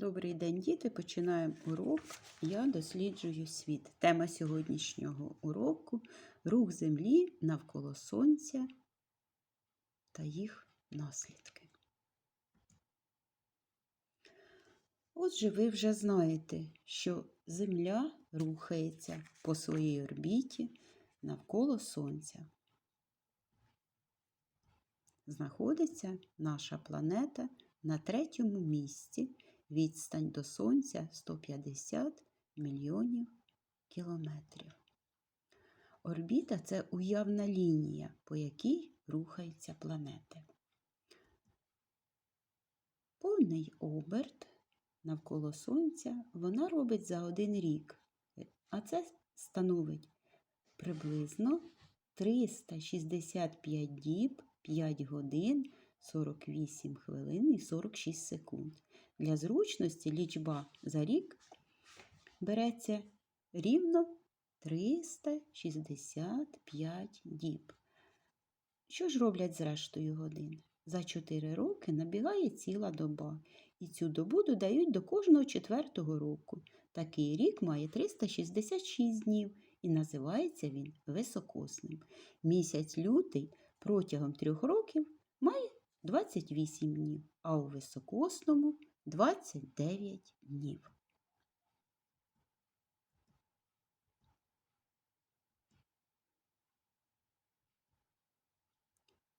Добрий день, діти. Починаємо урок. Я досліджую світ. Тема сьогоднішнього уроку рух Землі навколо Сонця та їх наслідки. Отже, ви вже знаєте, що Земля рухається по своїй орбіті навколо Сонця. Знаходиться наша планета на третьому місці. Відстань до Сонця 150 мільйонів кілометрів. Орбіта це уявна лінія, по якій рухаються планети. Повний оберт навколо Сонця вона робить за один рік, а це становить приблизно 365 діб, 5 годин, 48 хвилин і 46 секунд. Для зручності лічба за рік береться рівно 365 діб. Що ж роблять зрештою годин? За 4 роки набігає ціла доба, і цю добу додають до кожного четвертого року. Такий рік має 366 днів і називається він високосним. Місяць лютий протягом трьох років має 28 днів, а у високосному 29 днів.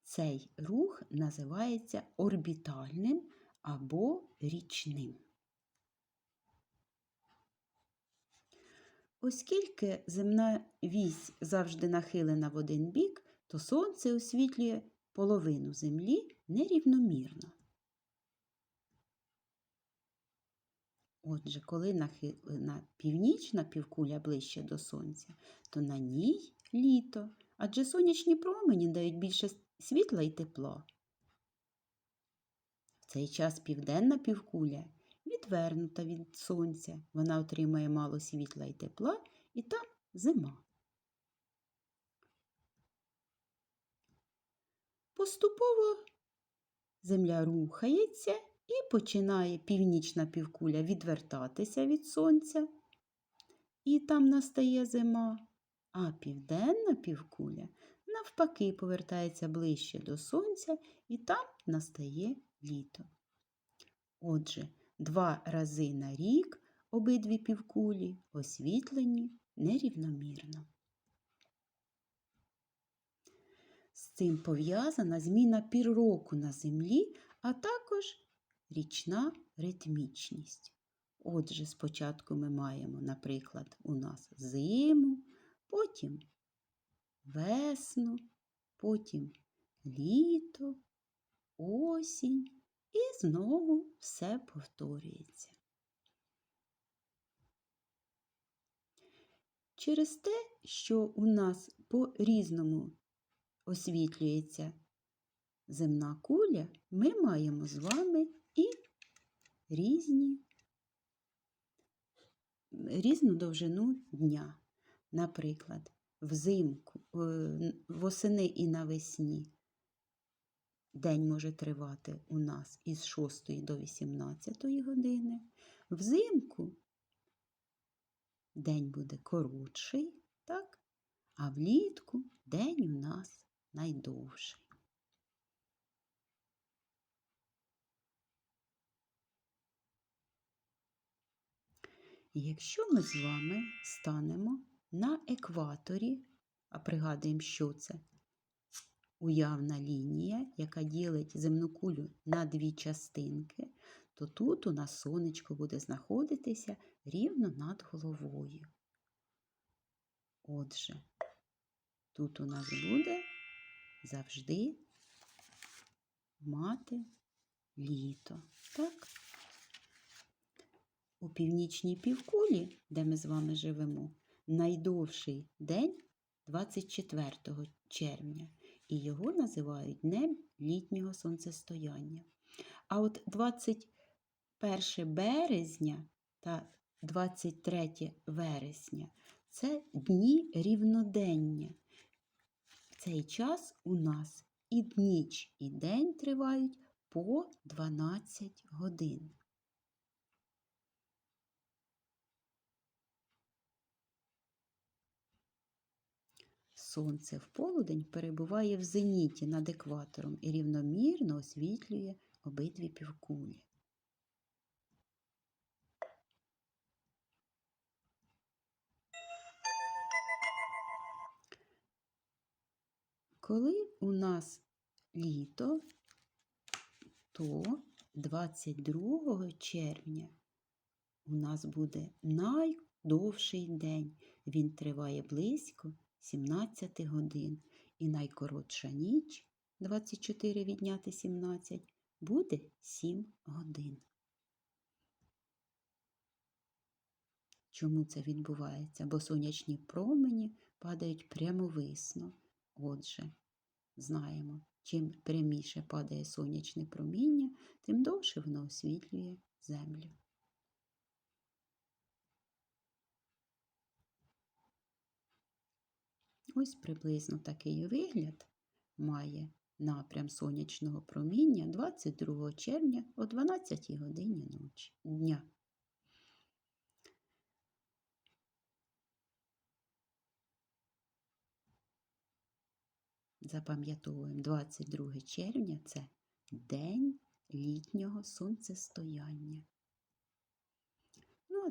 Цей рух називається орбітальним або річним. Оскільки земна вісь завжди нахилена в один бік, то сонце освітлює половину землі нерівномірно. Отже, коли нахилена північна півкуля ближче до сонця, то на ній літо, адже сонячні промені дають більше світла і тепла. В цей час південна півкуля відвернута від сонця, вона отримує мало світла і тепла, і там зима. Поступово земля рухається і починає північна півкуля відвертатися від сонця, і там настає зима, а південна півкуля навпаки повертається ближче до сонця, і там настає літо. Отже, два рази на рік обидві півкулі освітлені нерівномірно. З цим пов'язана зміна півроку на землі, а також річна ритмічність. Отже, спочатку ми маємо, наприклад, у нас зиму, потім весну, потім літо, осінь і знову все повторюється. Через те, що у нас по різному освітлюється земна куля, ми маємо з вами і різні, різну довжину дня. Наприклад, взимку, е, восени і навесні день може тривати у нас із 6 до 18 години. Взимку день буде коротший, так? а влітку день у нас найдовший. Якщо ми з вами станемо на екваторі, а пригадуємо, що це уявна лінія, яка ділить земну кулю на дві частинки, то тут у нас сонечко буде знаходитися рівно над головою. Отже, тут у нас буде завжди мати літо. Так? У північній півкулі, де ми з вами живемо, найдовший день 24 червня, і його називають Днем літнього сонцестояння. А от 21 березня та 23 вересня це дні рівнодення. В цей час у нас і ніч, і день тривають по 12 годин. Сонце в полудень перебуває в зеніті над екватором і рівномірно освітлює обидві півкулі. Коли у нас літо, то 22 червня у нас буде найдовший день. Він триває близько 17 годин. І найкоротша ніч 24 відняти 17 буде 7 годин. Чому це відбувається? Бо сонячні промені падають прямовисно. Отже, знаємо, чим пряміше падає сонячне проміння, тим довше воно освітлює землю. Ось приблизно такий вигляд має напрям сонячного проміння 22 червня о 12 годині ночі дня. Запам'ятовуємо 22 червня це день літнього сонцестояння.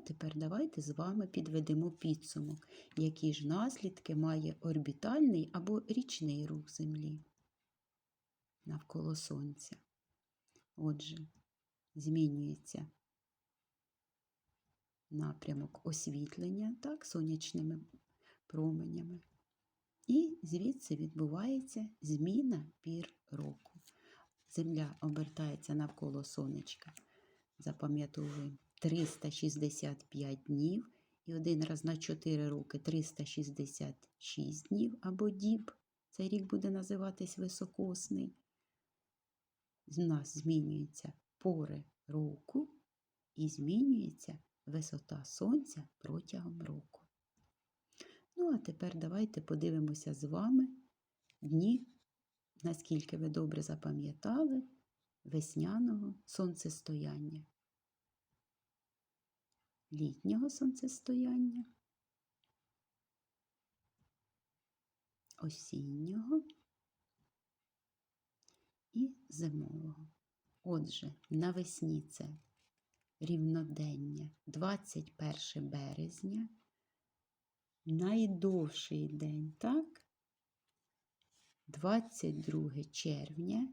Тепер давайте з вами підведемо підсумок, які ж наслідки має орбітальний або річний рух Землі навколо Сонця. Отже, змінюється напрямок освітлення так, сонячними променями. І звідси відбувається зміна пір року. Земля обертається навколо сонечка. Запам'ятовуємо 365 днів і один раз на 4 роки 366 днів або діб. Цей рік буде називатись високосний. З нас змінюються пори року і змінюється висота сонця протягом року. Ну, а тепер давайте подивимося з вами дні, наскільки ви добре запам'ятали весняного сонцестояння, літнього сонцестояння, осіннього і зимового. Отже, навесні це рівнодення 21 березня найдовший день, так? 22 червня.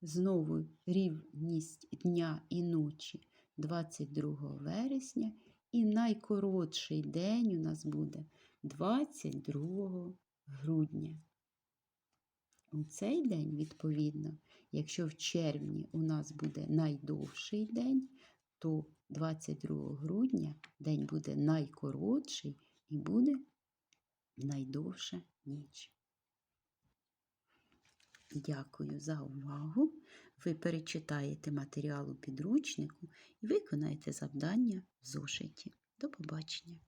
Знову рівність дня і ночі 22 вересня. І найкоротший день у нас буде 22 грудня. У цей день, відповідно, якщо в червні у нас буде найдовший день, то 22 грудня день буде найкоротший і буде найдовша ніч. Дякую за увагу. Ви перечитаєте матеріал у підручнику і виконаєте завдання в зошиті. До побачення!